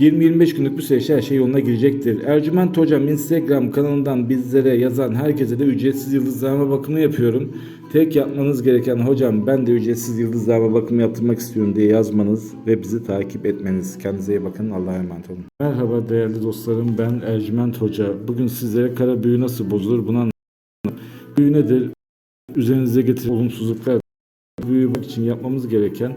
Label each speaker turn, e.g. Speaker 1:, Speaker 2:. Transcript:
Speaker 1: 20-25 günlük bir süreçte her şey yoluna girecektir. Ercüment Hocam Instagram kanalından bizlere yazan herkese de ücretsiz yıldızlama bakımı yapıyorum. Tek yapmanız gereken hocam ben de ücretsiz yıldızlama bakımı yaptırmak istiyorum diye yazmanız ve bizi takip etmeniz. Kendinize iyi bakın. Allah'a emanet olun. Merhaba değerli dostlarım ben Ercüment Hoca. Bugün sizlere kara büyü nasıl bozulur anlatacağım. Büyü nedir? Üzerinize getiren olumsuzluklar. Büyü için yapmamız gereken